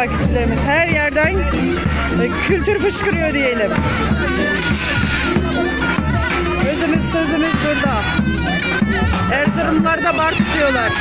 takipçilerimiz. Her yerden e, kültür fışkırıyor diyelim. Özümüz sözümüz burada. Erzurumlular da bar tutuyorlar.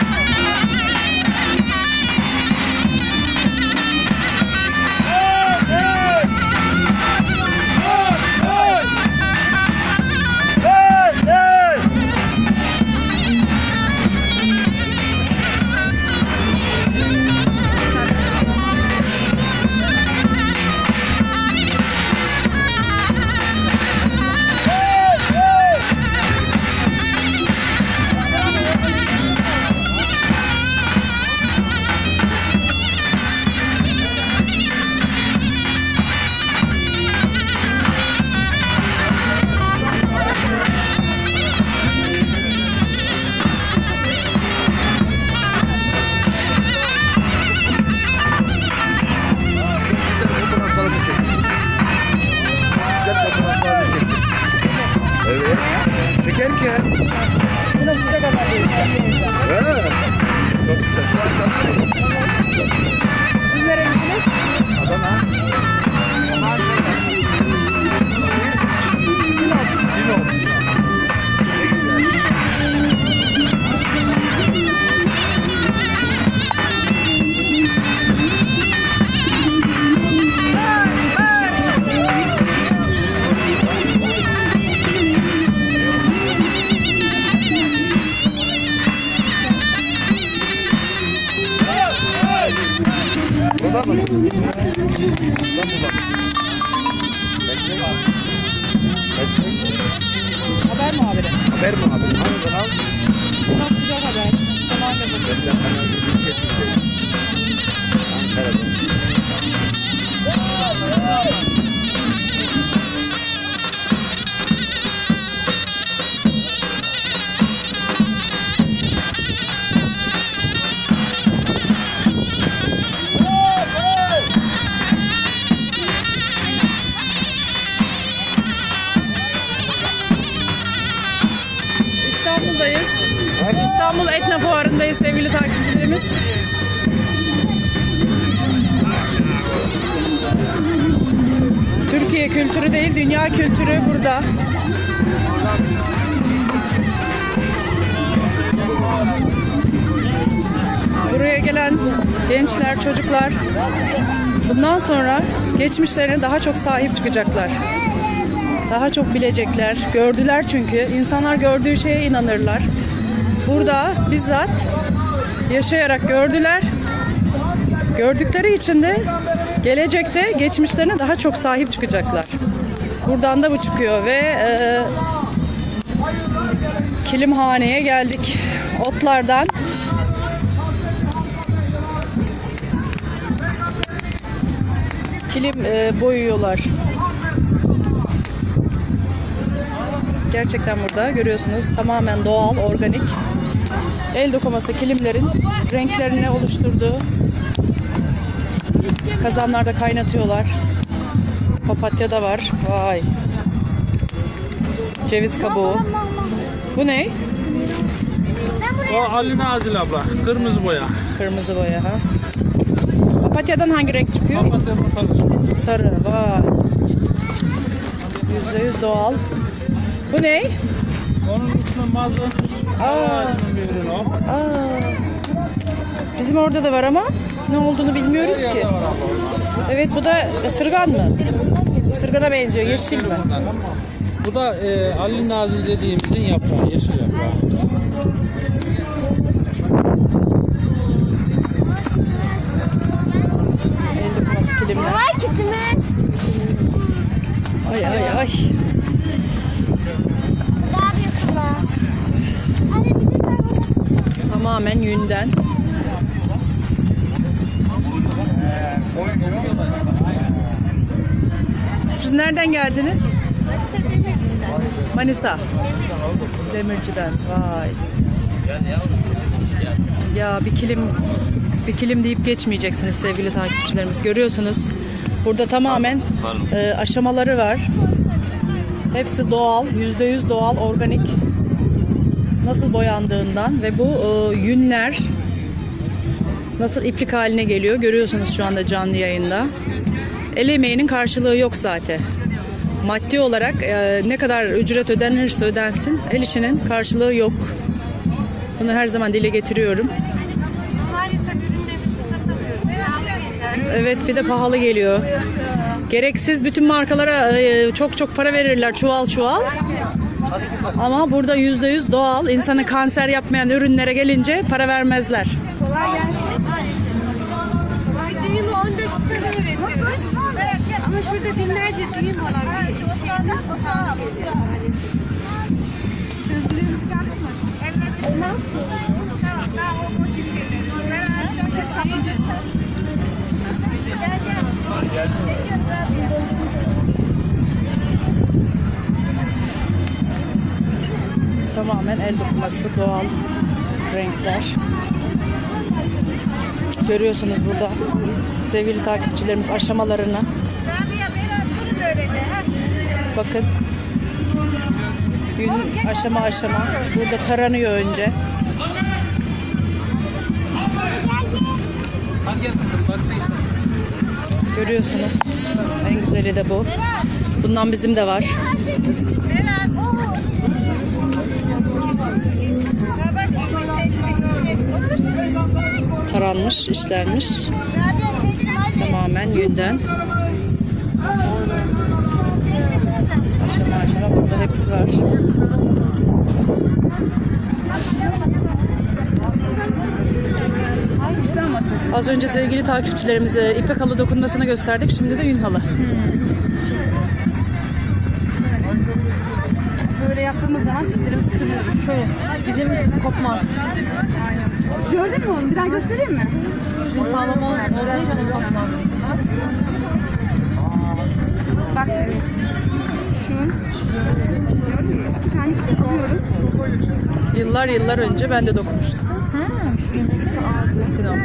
Haber muhabiri. Haber mi abi? Hangi kanal? Sinop Sıcak Haber. Kanal bir İstanbul Etna Fuarı'ndayız sevgili takipçilerimiz. Türkiye kültürü değil, dünya kültürü burada. Buraya gelen gençler, çocuklar bundan sonra geçmişlerine daha çok sahip çıkacaklar. Daha çok bilecekler. Gördüler çünkü. insanlar gördüğü şeye inanırlar. Burada bizzat yaşayarak gördüler. Gördükleri için de gelecekte geçmişlerine daha çok sahip çıkacaklar. Buradan da bu çıkıyor ve e, Kilimhane'ye geldik. Otlardan kilim e, boyuyorlar. Gerçekten burada görüyorsunuz tamamen doğal, organik. El dokuması kilimlerin renklerini oluşturduğu kazanlarda kaynatıyorlar. Papatya da var. Vay. Ceviz kabuğu. Bu ne? O Ali Nazil abla. Kırmızı boya. Kırmızı boya ha. Papatyadan hangi renk çıkıyor? Papatya sarı. Sarı. Vay. Yüzde yüz doğal. Bu ne? Onun ismi Mazı. Aa. Bizim orada da var ama ne olduğunu bilmiyoruz ki. var. Evet bu da ısırgan mı? Isırgana benziyor. Yeşil mi? Bu da e, Ali Nazil dediğimizin yaprağı, yeşil yaprağı. Kilimler. Ay kitimi. Ay ay ay. Daha büyük var. Tamamen yünden. Siz nereden geldiniz? Manisa Demirci'den. Manisa. Demirci'den. Vay. Ya bir kilim bir kilim deyip geçmeyeceksiniz sevgili takipçilerimiz. Görüyorsunuz. Burada tamamen e, aşamaları var. Hepsi doğal, yüzde yüz doğal, organik. Nasıl boyandığından ve bu e, yünler nasıl iplik haline geliyor görüyorsunuz şu anda canlı yayında. El emeğinin karşılığı yok zaten. Maddi olarak e, ne kadar ücret ödenirse ödensin el işinin karşılığı yok. Bunu her zaman dile getiriyorum. Evet bir de pahalı geliyor. Gereksiz bütün markalara e, çok çok para verirler çuval çuval. Ama burada yüzde yüz doğal insanı kanser yapmayan ürünlere gelince para vermezler. Kolay gelsin. Maalesef. Düğümü 10 dakikada üretiyoruz. Ama şurada binlerce düğüm olan bir şeyimiz pahalı geliyor mi? Elleriniz Tamam, daha Tamamen el dokuması, doğal renkler. Görüyorsunuz burada sevgili takipçilerimiz aşamalarını. Bakın. Gün aşama aşama. Burada taranıyor önce. Görüyorsunuz. En güzeli de bu. Bundan bizim de var. Taranmış, işlenmiş. Tamamen yünden. Aşama aşama burada hepsi var. Az önce sevgili takipçilerimize ipek halı dokunmasını gösterdik. Şimdi de yün halı. Böyle yaptığımız zaman iplerimiz kırılıyor. Şöyle bizim kopmaz. Gördün mü onu? Bir daha göstereyim mi? Bizim sağlam olduğu için kopmaz. Bak şu gördün mü? Bir tane kırıyorum. Yıllar yıllar önce ben de dokunmuştum. Ha, şu. Sinop.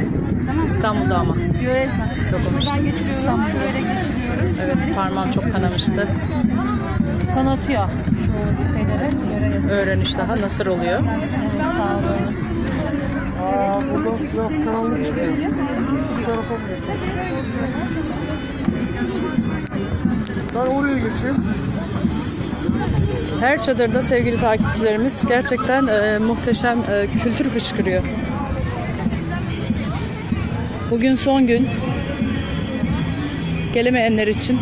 İstanbul'da ama. Yöresel. Dokunmuştum. İstanbul'a böyle geçiriyorum. Evet parmağım çok kanamıştı. Kanatıyor. Şu şeylere. Yapıyor. Öğreniş daha nasıl oluyor? Sağ olun. Biraz karanlık geçeyim? Ben oraya geçeyim. Her çadırda sevgili takipçilerimiz gerçekten e, muhteşem e, kültür fışkırıyor. Bugün son gün. Gelemeyenler için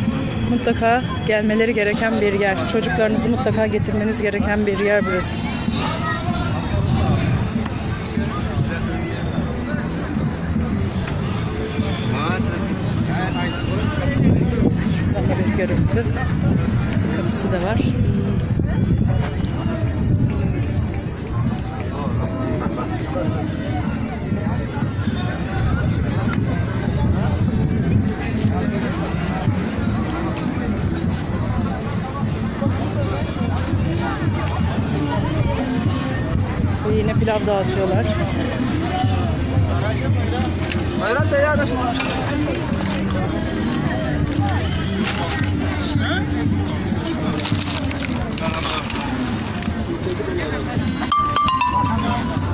mutlaka gelmeleri gereken bir yer. Çocuklarınızı mutlaka getirmeniz gereken bir yer burası. Görüntü. Kapısı da var. Yine pilav dağıtıyorlar. Hayran da ya. Thank you.